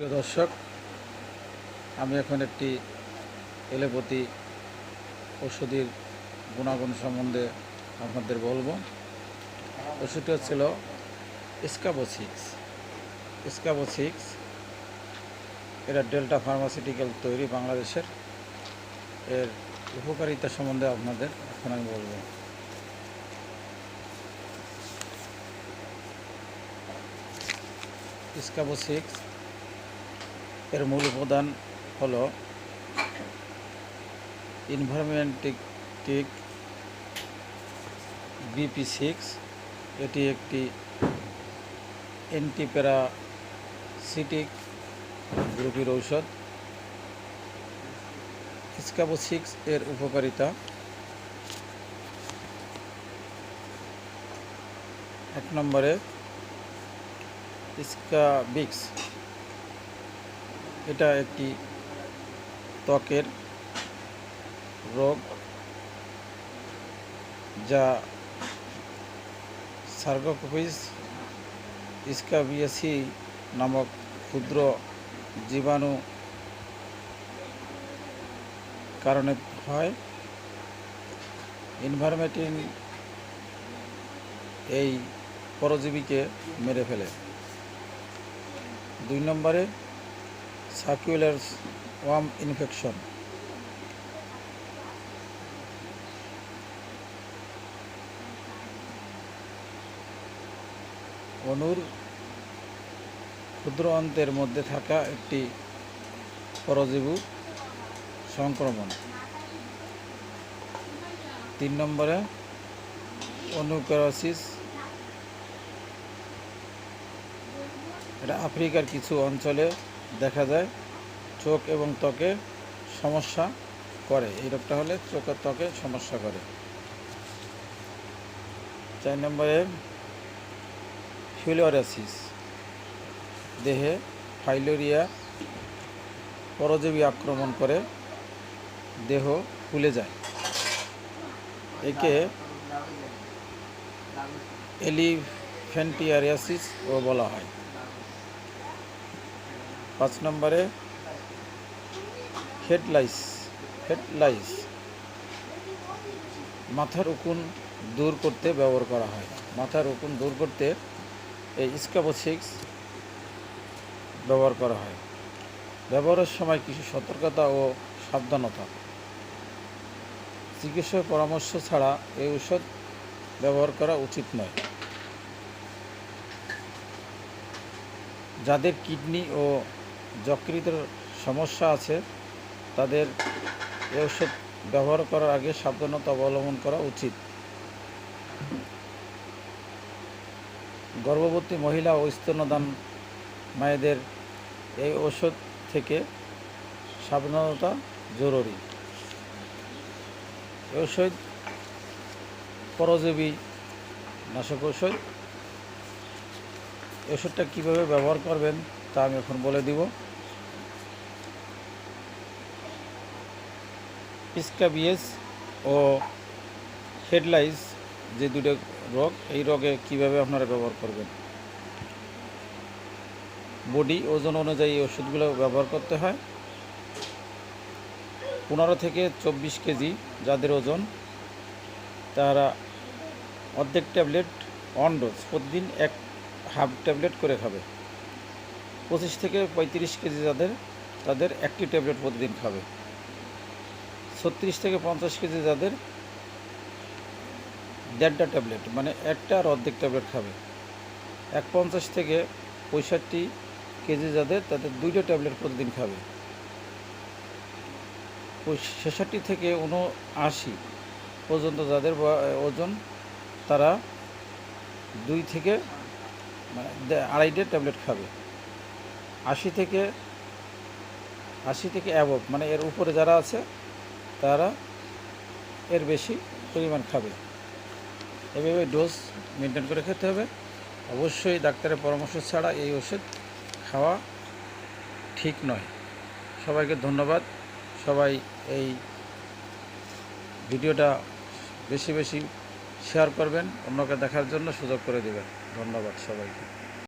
প্রিয় দর্শক, আমি এখন একটি এলোপ্যাথি ওষুধের গুণাগুণ সম্বন্ধে আপনাদের বলব। ওষুধটি হচ্ছিল স্কাবোসিক্স স্কাবোসিক্স এটা ডেল্টা ফার্মাসিউটিক্যাল তৈরি বাংলাদেশের। এর উপকারিতা সম্বন্ধে আপনাদের এখন আমি বলব। স্কাবোসিক্স এর মূল উপাদান হলো ইনভারমেন্টিক বিপি সিক্স এটি একটি অ্যান্টিপ্যারাসিটিক গ্রুপের ঔষধ। স্কাবোসিক্স এর উপকারিতা। এক নম্বরে স্কাবিক্স এটা একটি ত্বকের রোগ যা সার্গোকপিস স্কাবিয়াসি নামক ক্ষুদ্র জীবাণু কারণে হয়। ইনভারমেটিন এই পরজীবীকে মেরে ফেলে। দুই নম্বরে সার্কুলার ওয়ার্ম ইনফেকশন অণুর ক্ষুদ্র অন্তের মধ্যে থাকা একটি পরজীবী সংক্রমণ। তিন নম্বরে অনুপ্যারাসিস এটা আফ্রিকার কিছু অঞ্চলে দেখা যায়, চোখ এবং ত্বকে সমস্যা করে। এই রোগটা হলে চোখের ত্বকে সমস্যা করে। চার নম্বরে, ফিলোরাসিস। দেহে ফাইলোরিয়া পরজীবী আক্রমণ করে, দেহ ফুলে যায়। একে এলিফ্যান্টিয়ারিয়াসিস ও বলা হয়। পাঁচ নম্বরে হেডলাইস হেডলাইস। মাথার উকুন দূর করতে ব্যবহার করা হয়। মাথার উকুন দূর করতে এই স্কাবোসিক্স ব্যবহার করা হয়। ব্যবহারের সময় কিছু সতর্কতা ও সাবধানতা। চিকিৎসক পরামর্শ ছাড়া এই ঔষধ ব্যবহার করা উচিত নয়। যাদের কিডনি ও যকৃতের সমস্যা আছে, তাদের এই ওষুধ ব্যবহার করার আগে সাবধানতা অবলম্বন করা উচিত। গর্ভবতী মহিলা ও স্তন্যদান মায়েদের এই ওষুধ থেকে সাবধানতা জরুরি। ওষুধ পরজীবী নাশক ওষুধ এই ওষুধটা কীভাবে ব্যবহার করবেন? তা আমি এখন বলে দিব। পিসকাবিএস ও হেডলাইস যে দুটো রোগ, এই রোগে কীভাবে আপনারা ব্যবহার করবেন? বডি ওজন অনুযায়ী ওষুধগুলো ব্যবহার করতে হয়। পনেরো থেকে চব্বিশ কেজি যাদের ওজন, তারা অর্ধেক ট্যাবলেট, অন ডোজ প্রতিদিন এক হাফ ট্যাবলেট করে খাবে। পঁচিশ থেকে পঁয়ত্রিশ কেজি যাদের, তাদের একটি ট্যাবলেট প্রতিদিন খাবে। ছত্রিশ থেকে পঞ্চাশ কেজি যাদের দেড়টা ট্যাবলেট মানে একটা আর অর্ধেক ট্যাবলেট খাবে। এক পঞ্চাশ থেকে পঁয়ষট্টি কেজি যাদের, তাদের দুইটা ট্যাবলেট প্রতিদিন খাবে। ছেষট্টি থেকে উনআশি পর্যন্ত যাদের ওজন, তারা দুই থেকে মানে আড়াইটে ট্যাবলেট খাবে। আশি থেকে আশি থেকে অ্যাবভ মানে এর উপরে যারা আছে, তারা এর বেশি পরিমাণ খাবে। এভাবে ডোজ মেনটেন করে খেতে হবে। অবশ্যই ডাক্তারের পরামর্শ ছাড়া এই ওষুধ খাওয়া ঠিক নয়। সবাইকে ধন্যবাদ। সবাই এই ভিডিওটা বেশি বেশি শেয়ার করবেন, অন্যকে দেখার জন্য সুযোগ করে দেবেন। ধন্যবাদ সবাইকে।